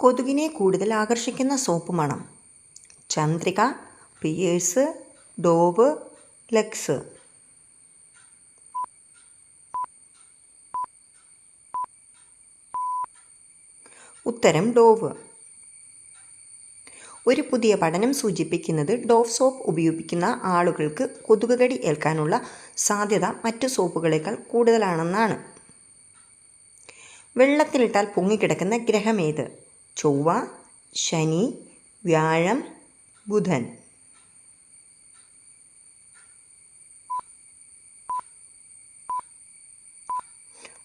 കൊതുകിനെ കൂടുതൽ ആകർഷിക്കുന്ന സോപ്പ് മണം. ചന്ദ്രിക പിയേഴ്സ് ഡോവ് ലക്സ് ഉത്തരം ഡോവ്. ഒരു പുതിയ പഠനം സൂചിപ്പിക്കുന്നത് ഡോവ് സോപ്പ് ഉപയോഗിക്കുന്ന ആളുകൾക്ക് കൊതുകുകടി ഏൽക്കാനുള്ള സാധ്യത മറ്റു സോപ്പുകളേക്കാൾ കൂടുതലാണെന്നാണ്. വെള്ളത്തിലിട്ടാൽ പൊങ്ങിക്കിടക്കുന്ന ഗ്രഹമേത് ചൊവ്വ ശനി വ്യാഴം ബുധൻ.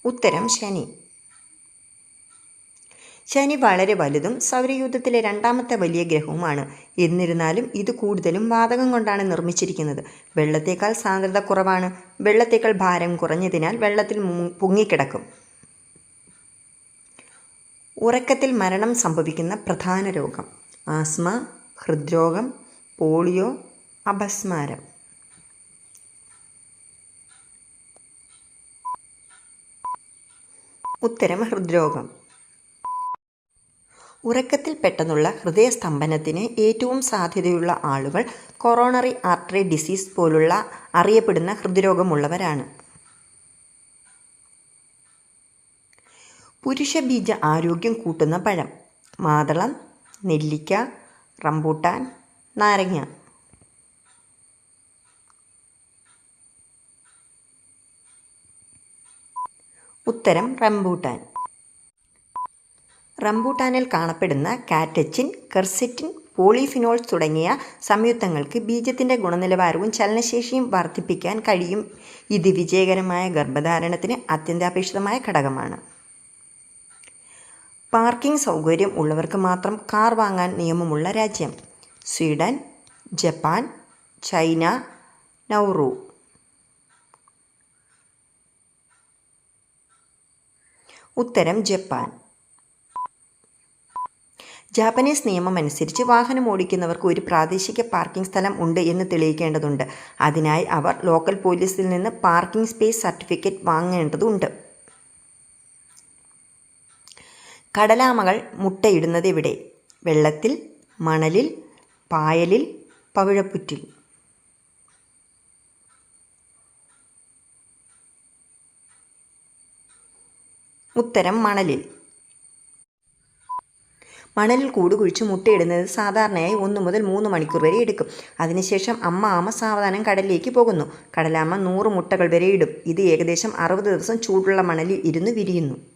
ഉത്തരം ശനി. ശനി വളരെ വലുതും സൗരയൂഥത്തിലെ രണ്ടാമത്തെ വലിയ ഗ്രഹവുമാണ്. എന്നിരുന്നാലും ഇത് കൂടുതലും വാതകം കൊണ്ടാണ് നിർമ്മിച്ചിരിക്കുന്നത്. വെള്ളത്തേക്കാൾ സാന്ദ്രത കുറവാണ്. വെള്ളത്തേക്കാൾ ഭാരം കുറഞ്ഞതിനാൽ വെള്ളത്തിൽ പൊങ്ങിക്കിടക്കും ഉറക്കത്തിൽ മരണം സംഭവിക്കുന്ന പ്രധാന രോഗം. ആസ്മ ഹൃദ്രോഗം പോളിയോ അപസ്മാരം. ഉത്തരം ഹൃദ്രോഗം. ഉറക്കത്തിൽ പെട്ടെന്നുള്ള ഹൃദയസ്തംഭനത്തിന് ഏറ്റവും സാധ്യതയുള്ള ആളുകൾ കൊറോണറി ആർട്ടറി ഡിസീസ് പോലുള്ള അറിയപ്പെടുന്ന ഹൃദ്രോഗമുള്ളവരാണ്. പുരുഷബീജ ആരോഗ്യം കൂട്ടുന്ന പഴം. മാതളം നെല്ലിക്ക റംബൂട്ടാൻ നാരങ്ങ. ഉത്തരം റംബൂട്ടാൻ. റംബൂട്ടാനിൽ കാണപ്പെടുന്ന കാറ്റച്ചിൻ കെർസെറ്റിൻ പോളിഫിനോൾസ് തുടങ്ങിയ സംയുക്തങ്ങൾക്ക് ബീജത്തിന്റെ ഗുണനിലവാരവും ചലനശേഷിയും വർദ്ധിപ്പിക്കാൻ കഴിയും. ഇത് വിജയകരമായ ഗർഭധാരണത്തിന് അത്യന്താപേക്ഷിതമായ ഘടകമാണ്. പാർക്കിംഗ് സൗകര്യം ഉള്ളവർക്ക് മാത്രം കാർ വാങ്ങാൻ നിയമമുള്ള രാജ്യം. Sweden Japan China Nauru. ഉത്തരം ജപ്പാൻ. ജാപ്പനീസ് നിയമം അനുസരിച്ച് വാഹനം ഓടിക്കുന്നവർക്ക് ഒരു പ്രാദേശിക പാർക്കിംഗ് സ്ഥലം ഉണ്ട് എന്ന് തെളിയിക്കേണ്ടതുണ്ട്. അതിനായി അവർ ലോക്കൽ പോലീസിൽ നിന്ന് പാർക്കിംഗ് സ്പേസ് സർട്ടിഫിക്കറ്റ് വാങ്ങേണ്ടതുണ്ട്. കടലാമകൾ മുട്ടയിടുന്നത് എവിടെ? വെള്ളത്തിൽ മണലിൽ പായലിൽ പവിഴപ്പുറ്റിൽ. ഉത്തരം മണലിൽ. മണലിൽ കൂട് കുഴിച്ച് മുട്ടയിടുന്നത് സാധാരണയായി ഒന്ന് മുതൽ മൂന്ന് മണിക്കൂർ വരെ എടുക്കും. അതിനുശേഷം അമ്മ ആമ സാവധാനം കടലിലേക്ക് പോകുന്നു. കടലാമ നൂറ് മുട്ടകൾ വരെ ഇടും. ഇത് ഏകദേശം അറുപത് ദിവസം ചൂടുള്ള മണലിൽ ഇരുന്ന് വിരിയുന്നു.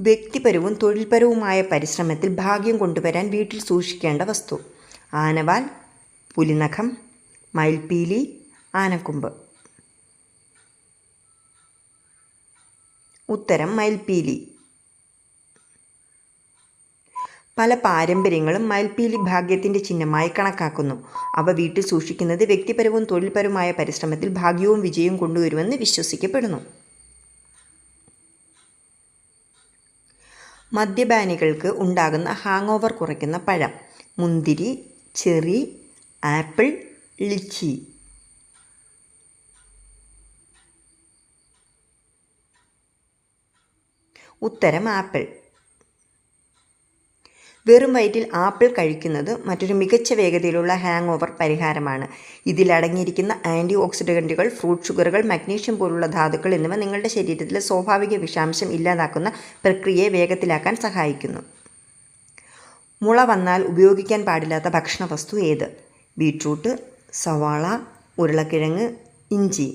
വ്യക്തിപരവും തൊഴിൽപരവുമായ പരിശ്രമത്തിൽ ഭാഗ്യം കൊണ്ടുവരാൻ വീട്ടിൽ സൂക്ഷിക്കേണ്ട വസ്തു. ആനവാൽ പുലിനഖം മയിൽപ്പീലി ആനക്കൊമ്പ്. ഉത്തരം മയിൽപ്പീലി പല പാരമ്പര്യങ്ങളും മയിൽപ്പീലി ഭാഗ്യത്തിന്റെ ചിഹ്നമായി കണക്കാക്കുന്നു. അവ വീട്ടിൽ സൂക്ഷിക്കുന്നത് വ്യക്തിപരവും തൊഴിൽപരവുമായ പരിശ്രമത്തിൽ ഭാഗ്യവും വിജയവും കൊണ്ടുവരുമെന്ന് വിശ്വസിക്കപ്പെടുന്നു. മദ്യപാനികൾക്ക് ഉണ്ടാകുന്ന ഹാങ് ഓവർ കുറയ്ക്കുന്ന പഴം. മുന്തിരി ചെറി ആപ്പിൾ ലിച്ചി. ഉത്തരം ആപ്പിൾ. വെറും വയറ്റിൽ ആപ്പിൾ കഴിക്കുന്നത് മറ്റൊരു മികച്ച വേഗതയിലുള്ള ഹാങ് ഓവർ പരിഹാരമാണ്. ഇതിലടങ്ങിയിരിക്കുന്ന ആന്റി ഓക്സിഡന്റുകൾ ഫ്രൂട്ട് ഷുഗറുകൾ മഗ്നീഷ്യം പോലുള്ള ധാതുക്കൾ എന്നിവ നിങ്ങളുടെ ശരീരത്തിലെ സ്വാഭാവിക വിഷാംശം ഇല്ലാതാക്കുന്ന പ്രക്രിയയെ വേഗത്തിലാക്കാൻ സഹായിക്കുന്നു. മുള വന്നാൽ ഉപയോഗിക്കാൻ പാടില്ലാത്ത ഭക്ഷണ വസ്തു ഏത്? ബീട്രൂട്ട് സവാള ഉരുളക്കിഴങ്ങ് ഇഞ്ചി.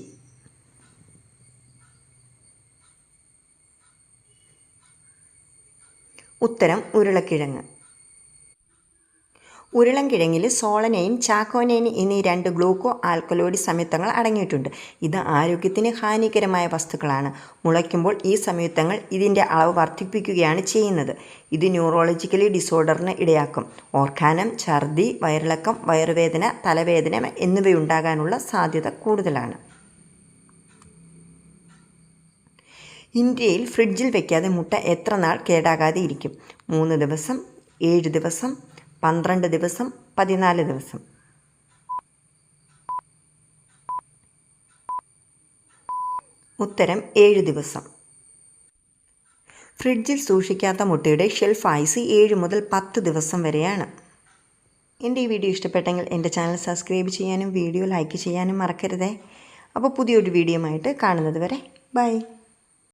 ഉത്തരം ഉരുളക്കിഴങ്ങ്. ഉരുളൻകിഴങ്ങിൽ സോളനൈൻ ചാക്കോനൈൻ എന്നീ രണ്ട് ഗ്ലൂക്കോ ആൽക്കലോയിഡ് സംയുക്തങ്ങൾ അടങ്ങിയിട്ടുണ്ട്. ഇത് ആരോഗ്യത്തിന് ഹാനികരമായ വസ്തുക്കളാണ്. മുളയ്ക്കുമ്പോൾ ഈ സംയുക്തങ്ങൾ ഇതിന്റെ അളവ് വർദ്ധിപ്പിക്കുകയാണ് ചെയ്യുന്നത്. ഇത് ന്യൂറോളജിക്കലി ഡിസോർഡറിന് ഇടയാക്കും. ഓർക്കാനം ഛർദി വയറിളക്കം വയറുവേദന തലവേദന എന്നിവയുണ്ടാകാനുള്ള സാധ്യത കൂടുതലാണ്. ഇന്ത്യയിൽ ഫ്രിഡ്ജിൽ വയ്ക്കാതെ മുട്ട എത്ര നാൾ കേടാകാതെ ഇരിക്കും? മൂന്ന് ദിവസം ഏഴ് ദിവസം പന്ത്രണ്ട് ദിവസം പതിനാല് ദിവസം. ഉത്തരം ഏഴ് ദിവസം. ഫ്രിഡ്ജിൽ സൂക്ഷിക്കാത്ത മുട്ടയുടെ ഷെൽഫ് ആയുസ് ഏഴ് മുതൽ പത്ത് ദിവസം വരെയാണ്. എന്റെ ഈ വീഡിയോ ഇഷ്ടപ്പെട്ടെങ്കിൽ എന്റെ ചാനൽ സബ്സ്ക്രൈബ് ചെയ്യാനും വീഡിയോ ലൈക്ക് ചെയ്യാനും മറക്കരുതേ. അപ്പോൾ പുതിയൊരു വീഡിയോ ആയിട്ട് കാണുന്നത് വരെ ബൈ.